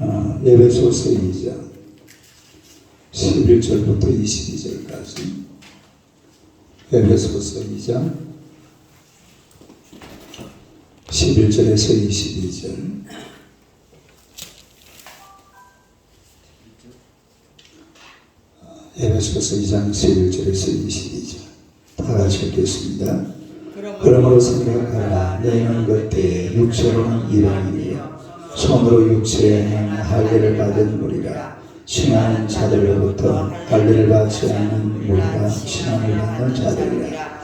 어, 예배소서 2장 11절부터 22절까지 에베소서 2장 11절에서 22절 에베소서 2장 11절에서 22절 다 같이 읽겠습니다. 그러므로 생각하라 너희는 그때 육체로는 이방인 손으로 육체에 행한 할례를 받은 무리라 칭하는 자들로부터 할례를 받지 않는 무리가 칭함을 받는 자들이라.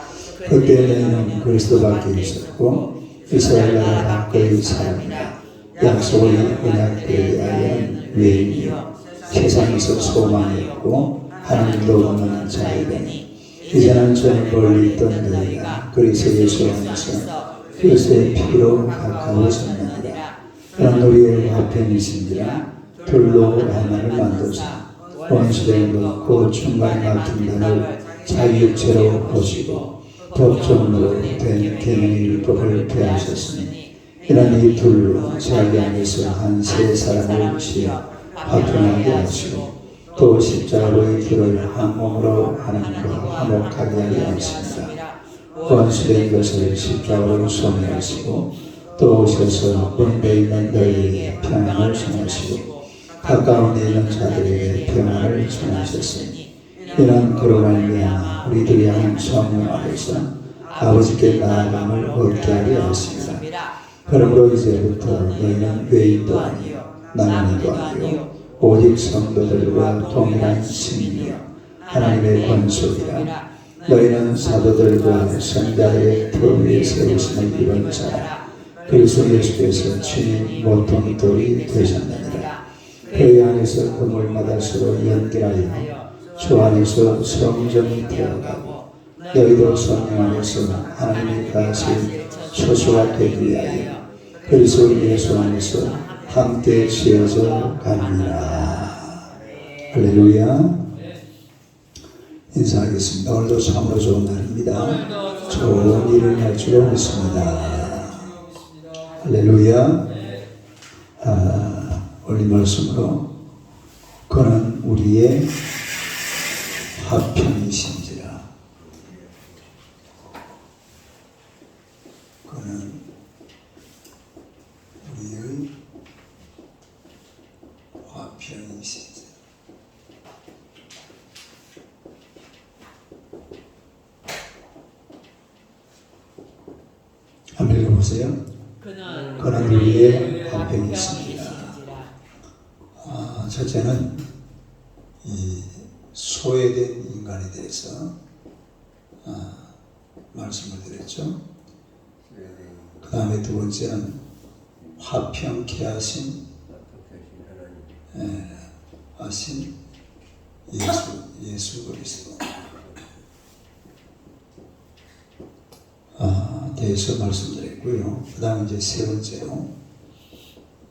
그때 너희는 그리스도 밖에 있었고 이스라엘 나라 밖의 사람이라 약속의 언약들에 대하여는 외인이요. 세상에서 소망이었고 하나님도 없는 자이더니 이제는 저 멀리 있던 너희가 그리스도 예수 안에서 그리스도의 피로 가까워졌느니라 우리의 화평이신지라 둘로 하나를 만드사 원수된 것고 중간 같은 단을 자기 육체로 보시고 법정으로 된 개명의 율법을 폐하셨으니 이는 이 둘로 자기 안에서 한 세 사람을 지어 화평하게 하시고 또 십자가의 길을 한 몸으로 하나님과 화목하게 하게 하십니다. 원수된 것을 십자가로 소멸하시고 또 오셔서 본배 있는 너희에게 평안을 전하시고 가까운 데 있는 자들에게 평안을 전하셨으니 이는 그로 말미암아 우리들이 한 성령 앞에서 아버지께 나아감을 얻게 하게 하십니다. 그러므로 이제부터 너희는 외인도 아니요 나만이도 아니요 오직 성도들과 동일한 신이요 하나님의 권속이라 너희는 사도들과 선자들의 터 위에 세우심을 입은 자라 그리스도 예수께서 친히 모퉁이 돌이 되셨느니라 그 안에서 그물마다 서로 연결하여 주 안에서 성전이 되어가고 너희도 성령 안에서 하나님의 가신 초소가 되기 위하여 그리스도 예수 안에서 함께 지어져 갑니다. 할렐루야. 인사하겠습니다. 오늘도 참으로 좋은 날입니다. 좋은 일을 할 줄로 믿습니다. 할렐루야. 아, 오늘 말씀으로 그는 우리의 화평이신지라. 그는 우리의 화평이신지라. 한번 읽어보세요. 그는 우리의 화평이십니다. 화평이시니라. 아, 첫째는 이 소외된 인간에 대해서 아, 말씀을 드렸죠. 그 다음에 두 번째는 화평케 하신 예, 하신 예수 예수 그리스도 아, 대해서 말씀 드렸고요. 그 다음 이제 세 번째로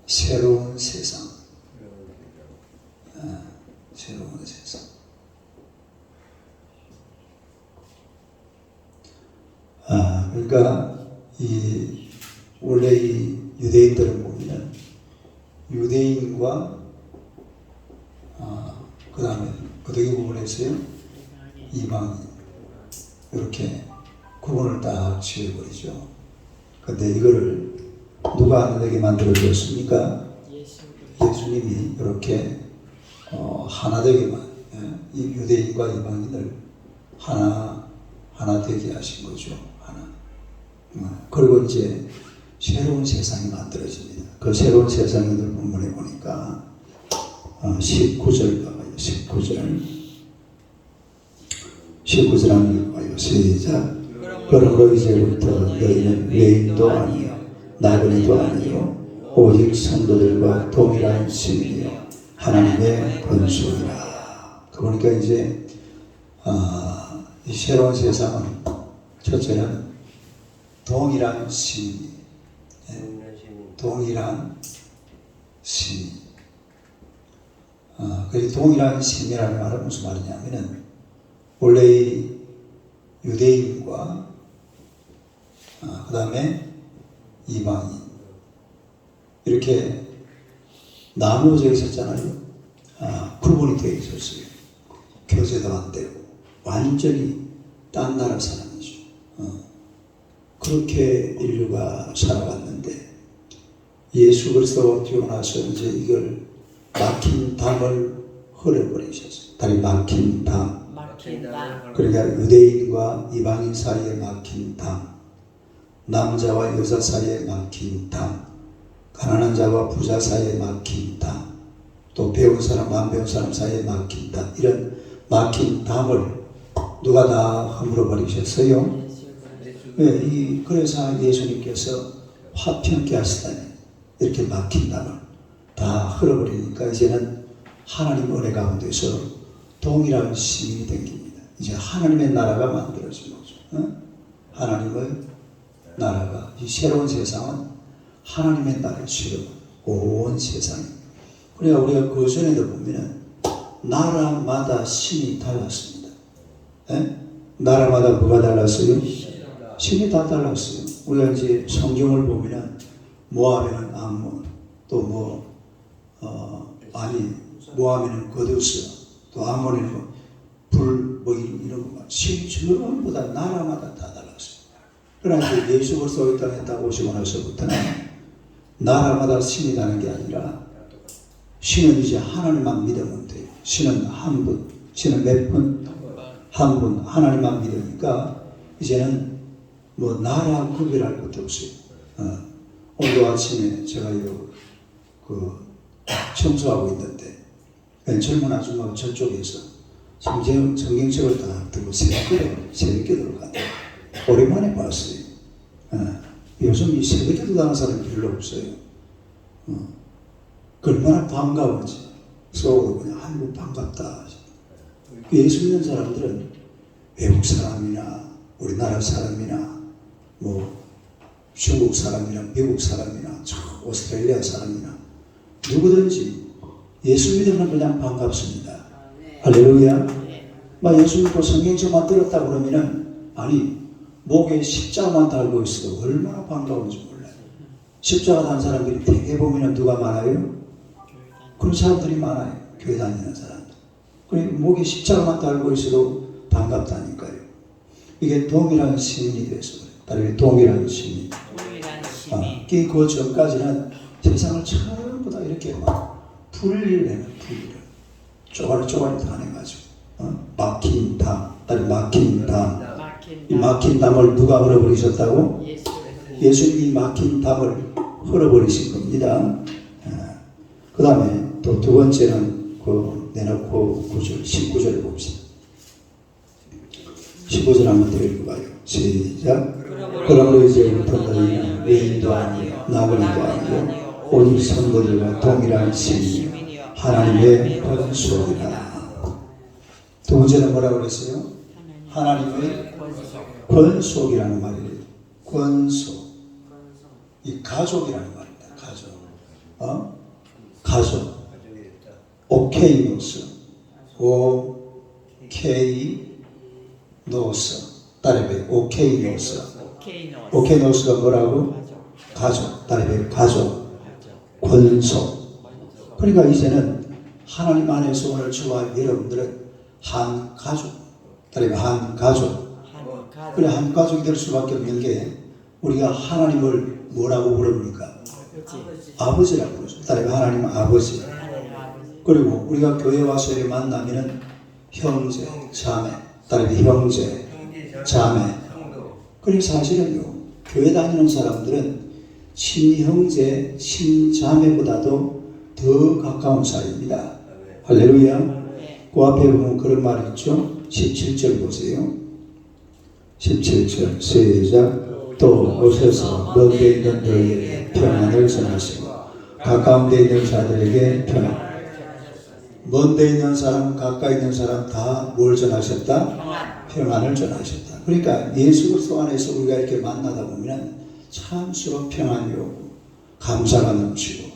새로운 세상 아, 새로운 세상 아, 그러니까 이 원래 이 유대인들을 보면 유대인과 아, 그 다음에 어떻게 구분했어요? 이방인 이렇게 구분을 딱 지어버리죠. 근데 이거를 누가 하나되게 만들어? 예수 예수님이 이렇게 어, 하나 되게만 예, 이 유대인과 이방인을 하나 하나 되게 하신 거죠. 하나. 어, 그리고 이제 새로운 세상이 만들어집니다. 그 새로운 세상을 본문에 보니까 어, 19절 봐요. 19절 19절 한번 봐요. 시작. 그러므로 이제부터 너희는 외인도 아니요 나그네도 아니요 오직 성도들과 동일한 시민이요 하나님의 권속이라. 그러니까 이제 아, 이 새로운 세상은 첫째는 동일한 예, 동일한 시민. 아, 그 동일한 시민이라는 말은 무슨 말이냐면은 원래 이 유대인과 다음에 이방인 이렇게 나누어져 있었잖아요. 아, 구분이 되어 있었어요. 교제도 안 되고 완전히 딴 나라 사람이죠. 어. 그렇게 인류가 살아갔는데 예수 그리스도가 태어나서 이제 이걸 막힌 담을 흘려버리셨어요. 다리 막힌 담. 그러니까 유대인과 이방인 사이에 막힌 담, 남자와 여자 사이에 막힌 담, 가난한 자와 부자 사이에 막힌 담, 또 배운 사람, 안 배운 사람 사이에 막힌 담, 이런 막힌 담을 누가 다 허물어 버리셨어요? 네, 이, 그래서 예수님께서 화평케 하시다니 이렇게 막힌 담을 다 흘어버리니까 이제는 하나님 은혜 가운데서 동일한 시민이 생깁니다. 이제 하나님의 나라가 만들어진 거죠. 어? 하나님의 나라가 이 새로운 세상은 하나님의 나라처럼 온 세상이. 그러니까 우리가 그 전에도 보면은 나라마다 신이 달랐습니다. 예? 나라마다 뭐가 달랐어요? 신이 다 달랐어요. 우리가 이제 성경을 보면은 모압에는 암몬, 또뭐 어, 아니 모압에는 거두스, 또 아몬에는 뭐 불, 뭐 이런, 이런 거, 신 전부 다 나라마다 다 달랐어요. 그러나 예수 그리스도 이 땅에 딱 오시고 나서부터는 나라마다 신이 다는 게 아니라 신은 이제 하나님만 믿으면 돼요. 신은 한 분, 신은 몇 분? 한 분, 하나님만 믿으니까 이제는 뭐 나라 구별할 것도 없어요. 어, 오늘 아침에 제가 요, 그, 청소하고 있는데, 그 젊은 아줌마가 저쪽에서 성경, 성경책을 딱 들고 새벽기도, 새벽기도를 간다. 오랜만에 봤어요. 어, 요즘 이 새벽기도 하는 사람이 별로 없어요. 어, 그 얼마나 반가운지. 속으로 그냥, 아이고, 반갑다. 예수 믿는 사람들은 외국 사람이나 우리나라 사람이나 뭐 중국 사람이나 미국 사람이나 저 오스트레일리아 사람이나 누구든지 예수 믿으면 그냥 반갑습니다. 할렐루야. 막 예수 믿고 성경책만 들었다 그러면은 아니 목에 십자가만 달고 있어도 얼마나 반가운지 몰라요. 십자가 단 사람들이 대개 보면은 누가 많아요? 그런 사람들이 많아요. 교회 다니는 사람들. 그리고 목에 십자가만 달고 있어도 반갑다니까요. 이게 동일한 시민이 돼서 그래요. 다른 동일한 시민. 동일한 아, 심이 그 전까지는 세상을 전부 다 이렇게 막 분리를 해는 분리를 쪼가리 쪼가리 다 내가지고 어? 막힌 담, 다른 막힌 담. 이. 막힌 담을 누가 흘어버리셨다고? 예수님이 막힌 담을 흘어버리신 겁니다. 그 다음에 또 두 번째는 그 내놓고 9절, 19절을 봅시다. 15절 한번 더 읽어봐요. 시작. 그러므로 이제부터 너희는 외인도 아니요 나그네도 아니요 오직 성도들과 동일한 시민 하나님의 권속이라. 두 번째는 뭐라고 그랬어요? 하나님의 권속이라는 말이에요. 권속. 이 가족이라는 말입니다. 가족. 어? 가족. 오케이 노스. 오, 케이, 노스. 따라해 오케이 노스. 오케이 노스. 오케이노스가 뭐라고? 가족. 따라해 가족. 권속. 그러니까 이제는 하나님 안에서 오늘 저와 여러분들은 한 가족. 따라해 한 가족. 한 가족. 그래 한 가족이 될 수밖에 없는 게 우리가 하나님을 뭐라고 부릅니까? 그렇지. 아버지 라고 그러죠. 따라해 하나님 아버지. 하나님 아버지. 그리고 우리가 교회 와서 이렇게 만나면은 형제, 자매, 따라해 형제, 자매. 그리고 사실은요, 교회 다니는 사람들은 친형제, 친자매보다도 더 가까운 사이입니다. 할렐루야. 네. 그 앞에 보면 그런 말이 있죠. 17절 보세요. 17절 시작. 또 오셔서 먼데 있는 너희에게 평안을 전하시고 가까운 데 있는 자들에게 평안. 먼데 있는 사람, 가까이 있는 사람 다 뭘 전하셨다? 평안. 평안을 전하셨다. 그러니까 예수 그리스도 안에서 우리가 이렇게 만나다 보면 참수로 평안이 오고 감사가 넘치고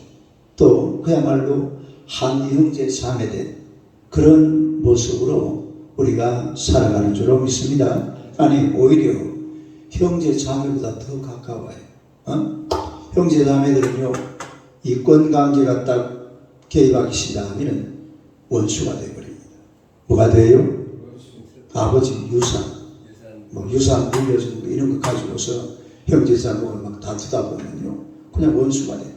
또 그야말로 한 형제 자매된 그런 모습으로 우리가 살아가는 줄로 믿습니다. 아니 오히려 형제 자매보다 더 가까워요. 어? 형제 자매들은요 이권 관계가 딱 개입하기 시작하면 원수가 되어버립니다. 뭐가 돼요? 아버지 유산, 뭐 유산 물려준 거 이런 거 가지고서 형제자목을 막 다투다 보면요. 그냥 원수가 돼요.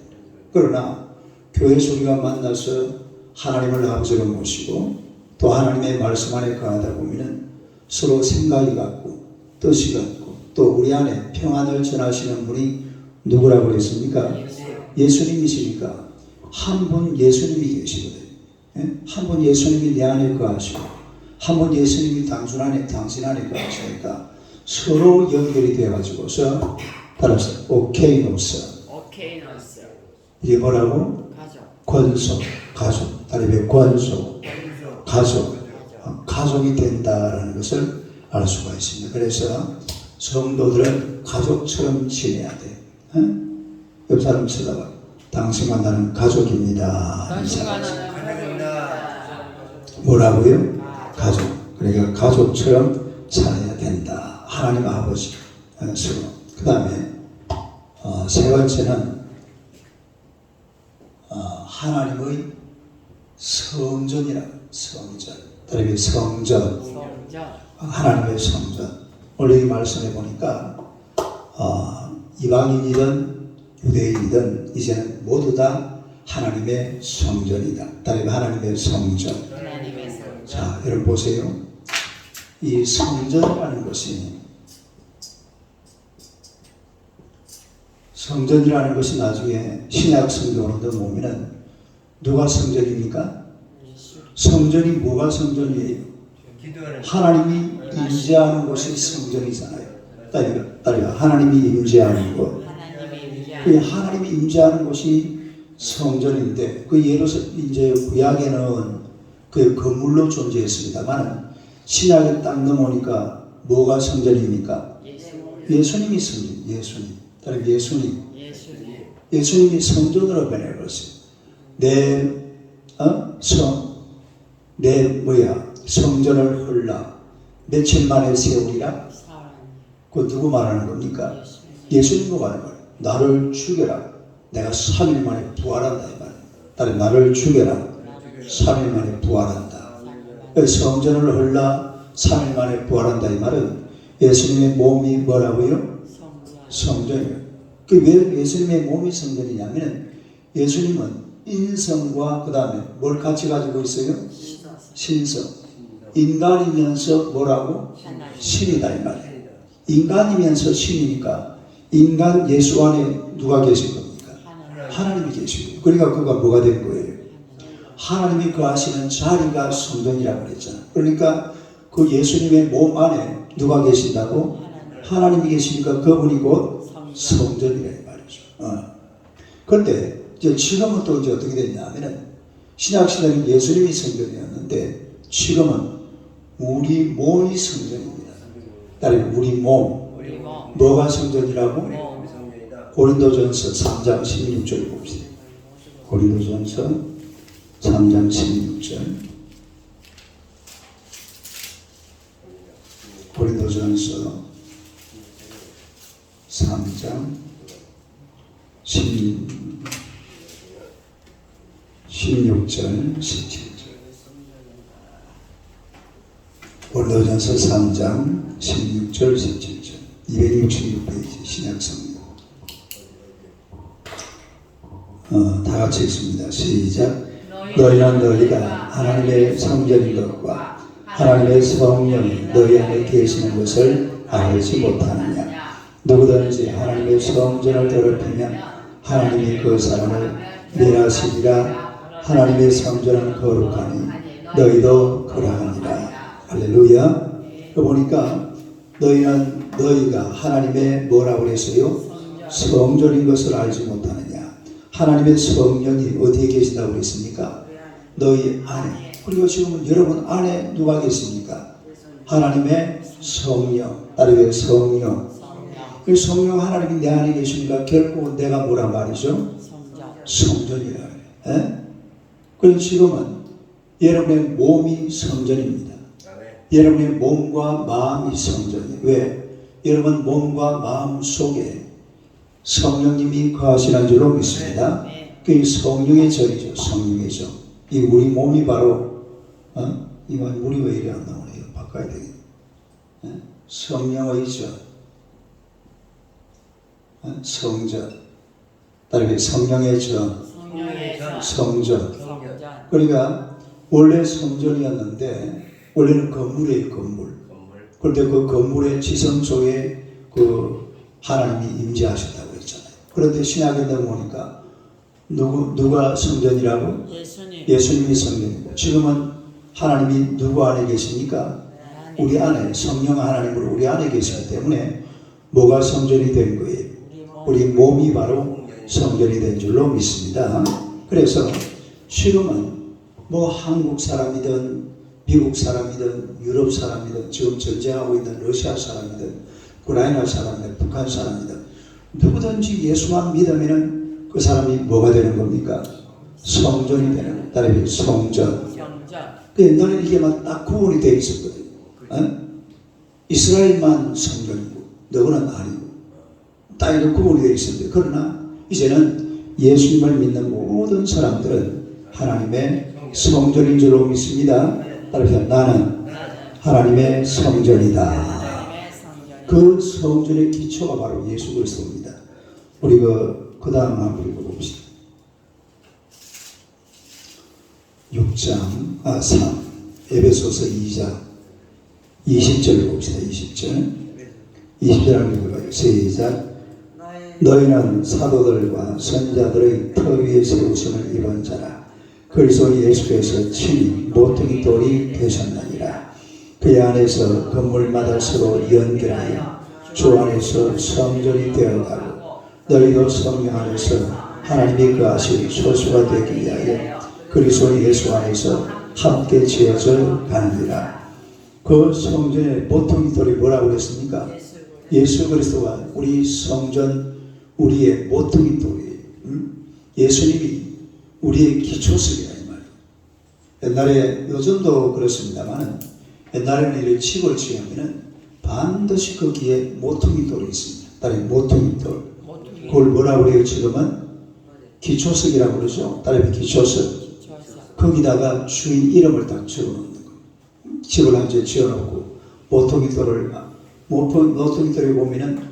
그러나 교회 소리가 만나서 하나님을 아버지로 모시고 또 하나님의 말씀 안에 거하다 보면은 서로 생각이 같고 뜻이 같고 또 우리 안에 평안을 전하시는 분이 누구라고 그랬습니까? 예수님이시니까 한 분 예수님이 계시거든요. 예? 한분 예수님이 내 안에 거하시고 한 분 예수님이 당신 안에 당신 안에 거하시니까 서로 연결이 되어가지고서 따라서 오케이 노스 오케이 노스. 이게 뭐라고? 가족. 권속 가족 권속 권속. 가족 어, 가족이 된다라는 것을 알 수가 있습니다. 그래서 성도들은 가족처럼 지내야 돼. 어? 옆 사람 쳐다봐. 당신과 나는 가족입니다. 이 사람. 뭐라고요? 가족. 그러니까 가족처럼 살아야 된다. 하나님 아버지. 그 다음에 어, 세 번째는 어, 하나님의 성전이라 성전. 다르게 성전. 성전. 하나님의 성전. 원래 이 말씀해 보니까 어, 이방인이든 유대인이든 이제는 모두 다 하나님의 성전이다. 다르게 하나님의 성전. 하나님의 성전. 자, 여러분 보세요. 이 성전이라는 것이 성전이라는 것이 나중에 신약 성경으로 보면은 누가 성전입니까? 성전이 뭐가 성전이에요? 하나님이 임재하는 곳이 성전이잖아요. 따라가, 따라가 하나님이 임재하는 곳. 그 하나님이 임재하는 곳이 성전인데 그 예로 이제 구약에는 그 건물로 존재했습니다만 신약에 딱 넘어오니까 뭐가 성전입니까? 예수님. 예수님이 성전, 예수님. 따라 예수님. 예수님. 예수님이 성전으로 변해버렸어요. 내, 어? 성, 내 뭐야, 성전을 헐라. 며칠 만에 세우리라? 그 누구 말하는 겁니까? 예수님. 말하는 거예요. 나를 죽여라. 내가 3일 만에 부활한다. 이 말이에요. 따라 나를 죽여라. 3일 만에 부활한다. 그 성전을 헐라 3일 만에 부활한다. 이 말은 예수님의 몸이 뭐라고요? 성전. 성전이에요. 그왜 예수님의 몸이 성전이냐면 예수님은 인성과 그 다음에 뭘 같이 가지고 있어요? 신성. 인간이면서 뭐라고? 신이다 이 말이에요. 인간이면서 신이니까 인간 예수 안에 누가 계신 겁니까? 하나님. 하나님이 계시고 그러니까 그가 뭐가 된 거예요? 하나님이 거하시는 자리가 성전이라고 그랬잖아. 그러니까 그 예수님의 몸 안에 누가 계신다고? 하나님. 하나님이 계시니까 그분이 곧 성전. 성전이라 이 말이죠. 어. 그런데 이제 지금은 또 이제 어떻게 됐냐면은 신약 시대는 예수님이 성전이었는데 지금은 우리 몸이 성전입니다. 따르면 우리 몸 우리 몸. 뭐가 성전이라고? 몸. 고린도전서 3장 16절 봅시다. 고린도전서 3장 16절. 고린도전서 3장 16, 16절 17절. 고린도전서 3장 16절 17절. 266페이지 신약성경. 어, 다 같이 읽습니다. 시작. 너희는 너희가 하나님의 성전인 것과 하나님의 성령이 너희 안에 계시는 것을 알지 못하느냐. 누구든지 하나님의 성전을 더럽히면 하나님이 그 사람을 멸하시리라. 하나님의 성전은 거룩하니 너희도 그러하니라. 할렐루야. 그 보니까 너희는 너희가 하나님의 뭐라고 그랬어요? 성전인 것을 알지 못하느냐. 하나님의 성령이 어디에 계신다고 그랬습니까? 너희 안에. 그리고 지금 여러분 안에 누가 계십니까? 하나님의 성령. 따르게 성령. 성령. 하나님이 내 안에 계시니까 결국은 내가 뭐란 말이죠? 성전. 성전이라 그래. 예? 그럼 지금은 여러분의 몸이 성전입니다. 여러분의 몸과 마음이 성전이에요. 왜? 여러분 몸과 마음 속에 성령님이 거하시는 줄로 믿습니다. 네. 그 성령의 절이죠. 성령의 절. 이 우리 몸이 바로 어? 이거 우리 왜 이리 안 나오네. 이거 바꿔야 되겠네. 예? 성령의 절. 어? 성전. 다르게 성령의 전, 성령의 전 성전. 성전 그러니까 원래 성전이었는데 원래는 건물이에요, 건물. 그런데 그 건물의 지성 속에 그 하나님이 임재하셨다고 했잖아요. 그런데 신약에 넘어오니까 누구 누가 성전이라고? 예수님 예수님이 성전입니다. 지금은 하나님이 누구 안에 계십니까? 우리 안에 성령 하나님으로 우리 안에 계시기 때문에 뭐가 성전이 된 거예요? 우리 몸이 바로 성전이 된 줄로 믿습니다. 그래서 지금은 뭐 한국 사람이든 미국 사람이든 유럽 사람이든 지금 전쟁하고 있는 러시아 사람이든 우크라이나 사람이든 북한 사람이든 누구든지 예수만 믿으면은 그 사람이 뭐가 되는 겁니까? 성전이 되는 따라서 성전. 성전 그 옛날에는 이게 막 딱 구분이 되어 있었거든요. 어? 이스라엘만 성전이고 너는 아니고 딱 이렇게 구분이 되어 있었는데 그러나 이제는 예수님을 믿는 모든 사람들은 하나님의 성전인 줄로 믿습니다. 따라서 나는 하나님의 성전이다. 그 성전의 기초가 바로 예수 그리스도입니다. 우리 그, 그 다음 한번 읽어봅시다. 6장, 아, 3, 에베소서 2장, 20절 봅시다. 20절. 20절 한번 읽어봐요. 시작. 너희는 사도들과 선자들의 터 위에 세우심을 입은 자라. 그리스도 예수께서 친히 모퉁이 돌이 되셨느니라. 그 안에서 건물마다 서로 연결하여 주 안에서 성전이 되어가고 너희도 성령 안에서 하나님이 그 아시 소수가 되기 위하여 그리스도 예수 안에서 함께 지어져 가느니라. 그 성전의 모퉁이 돌이 뭐라고 그랬습니까? 예수 그리스도가 우리 성전 우리의 모퉁이 돌이에요. 응? 예수님이 우리의 기초석이라 이 말이에요. 옛날에 요즘도 그렇습니다만 옛날에는 이렇게 집을 지으면은 반드시 거기에 모퉁이 돌이 있습니다. 다른 모퉁이 돌. 모퉁이 그걸 뭐라고 그래요? 지금은 기초석이라고 그러죠. 다른 기초석. 기초석 거기다가 주인 이름을 딱 적어놓는 거예요. 집을 한 채 지어놓고 모퉁이 돌을 모퉁 모퉁이 돌에 보면은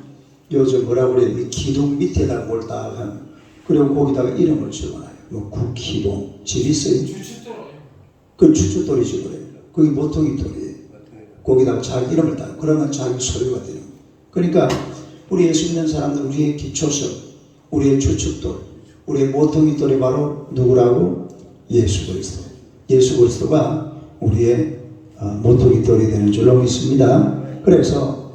요즘 뭐라고 그래요? 이 기둥 밑에다가 뭘딱 하면 그리고 거기다가 이름을 적어놔요. 집 있어요? 그 추추돌이지 그래요. 그게 모퉁이 돌이에요. 거기다가 자기 이름을 딱 그러면 자기 소유가 되는 거예요. 그러니까 우리 예수 믿는 사람들 우리의 기초석, 우리의 추측돌, 우리의 모퉁이 돌이 바로 누구라고? 예수 그리스도. 예수 그리스도가 우리의 어, 모퉁이 돌이 되는 줄로 믿습니다. 그래서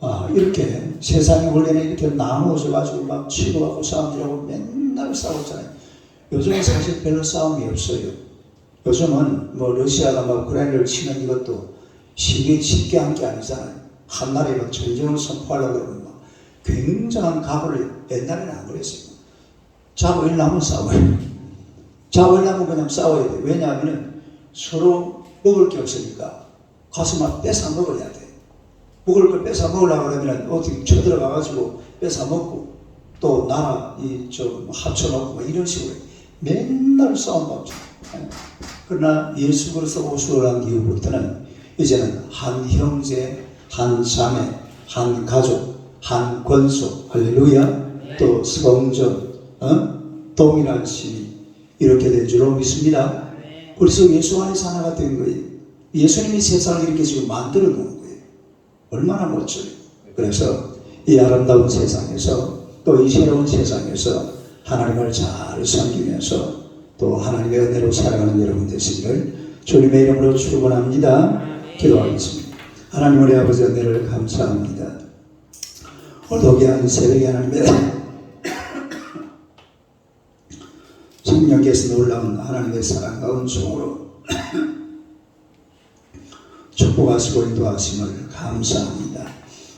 아, 이렇게 세상이 원래는 이렇게 나누어져 가지고 막 치고받고 싸움이라고 맨날 싸웠잖아요. 요즘은 사실 별로 싸움이 없어요. 요즘은 뭐 러시아가 막 우크라이나를 치는 이것도 쉽게 쉽게 한 게 아니잖아요. 한 나라에 막 전쟁을 선포하려고 그러면 막 굉장한 각오를 옛날에는 안 그랬어요. 잡으려면 싸워요. 잡으려면 그냥 싸워야 돼. 왜냐하면 서로 먹을 게 없으니까 가서 막 뺏어 먹어야 돼. 먹을 걸 뺏어 먹으려고 그러면 어떻게 쳐들어가가지고 뺏어 먹고 또 나라 이좀 합쳐놓고 막 이런 식으로 맨날 싸움밖에 없어요. 그러나 예수 그리스도 난 이후부터는 이제는 한 형제, 한 자매, 한 가족, 한 권속, 할렐루야, 또 성전, 어? 동일한 시민 이렇게 된 줄로 믿습니다. 그래서 예수 안에서 하나가 된 거예요. 예수님이 세상을 이렇게 지금 만들어 놓은 거예요. 얼마나 멋져요. 그래서 이 아름다운 세상에서 또 이 새로운 세상에서 하나님을 잘 섬기면서 또 하나님의 은혜로 살아가는 여러분 되시기를 주님의 이름으로 축원합니다. 기도하겠습니다. 하나님 우리 아버지 은혜를 감사합니다. 오늘 귀한 새벽에 하나님의 성령께서 놀라운 하나님의 사랑과 은총으로 축복하시고 인도하심을 감사합니다.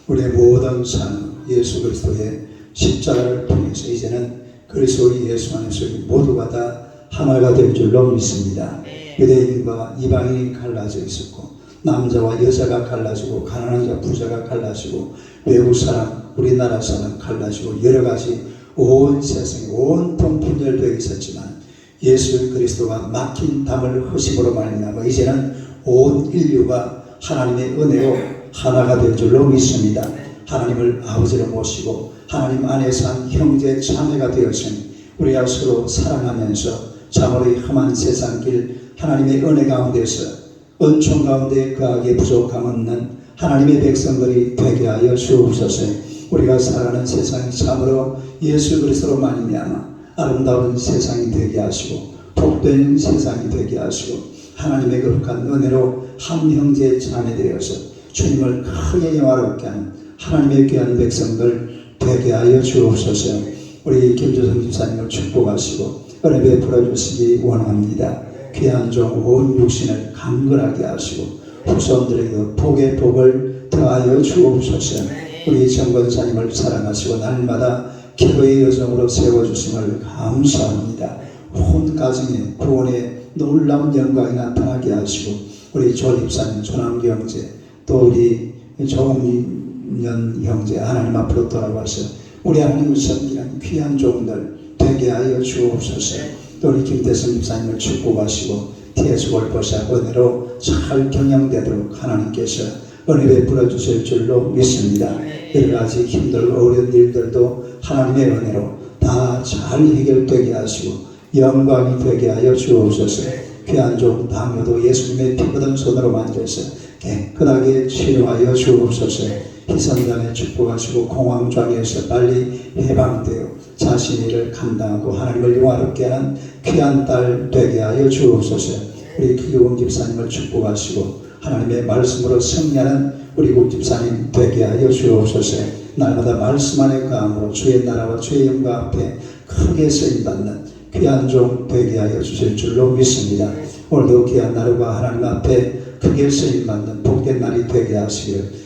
우리의 모든 삶 예수 그리스도의 십자가를 통해서 이제는 그리스도 우리 예수 안에서 우리 모두가 다 하나가 될 줄로 믿습니다. 유대인과 이방인이 갈라져 있었고 남자와 여자가 갈라지고 가난한 자 부자가 갈라지고 외국 사람 우리나라 사람 갈라지고 여러 가지 온 세상에 온통 분열되어 있었지만 예수 그리스도가 막힌 담을 허심으로 말미암아 이제는 온 인류가 하나님의 은혜로 하나가 된 줄로 믿습니다. 하나님을 아버지로 모시고 하나님 안에서 한 형제 자매가 되었으니 우리가 서로 사랑하면서 자모의 험한 세상 길 하나님의 은혜 가운데서 은총 가운데 그하게 부족함 없는 하나님의 백성들이 되게 하여 주옵소서. 우리가 살아가는 세상이 참으로 예수 그리스도로 말미암아 아름다운 세상이 되게 하시고 복된 세상이 되게 하시고 하나님의 거룩한 은혜로 한 형제 자매 되어서 주님을 크게 영화롭게 하는 하나님의 귀한 백성들 되게 하여 주옵소서. 우리 김조성 집사님을 축복하시고 은혜 베풀어 주시기 원합니다. 귀한 종온 육신을 강건하게 하시고 후손들에게도 복의 복을 더하여 주옵소서. 우리 정권사님을 사랑하시고 날마다 기도의 여정으로 세워주심을 감사합니다. 온 가정에 구원의 놀라운 영광이 나타나게 하시고 우리 조립사님 조남경제 또 우리 조은 년 형제 하나님 앞으로 돌아와서 우리 하나님을 섬기는 귀한 종들 되게 하여 주옵소서 또 우리 김대성 집사님을 축복하시고 TS 월보사 은혜로 잘 경영되도록 하나님께서 은혜 베풀어 주실 줄로 믿습니다. 여러 가지 힘들고 어려운 일들도 하나님의 은혜로 다 잘 해결되게 하시고 영광이 되게 하여 주옵소서. 귀한 종 당뇨도 예수님의 피 묻은 손으로 만져서 깨끗하게 치료하여 주옵소서. 희선단에 축복하시고 공황장애에서 빨리 해방되어 자신의 일을 감당하고 하나님을 영화롭게 하는 귀한 딸 되게 하여 주옵소서. 우리 기교원 집사님을 축복하시고 하나님의 말씀으로 승리하는 우리 국 집사님 되게 하여 주옵소서. 날마다 말씀 안에 감으로 주의 나라와 주의 영광 앞에 크게 쓰임받는 귀한 종 되게 하여 주실 줄로 믿습니다. 오늘도 귀한 날과 하나님 앞에 크게 쓰임받는 복된 날이 되게 하시기를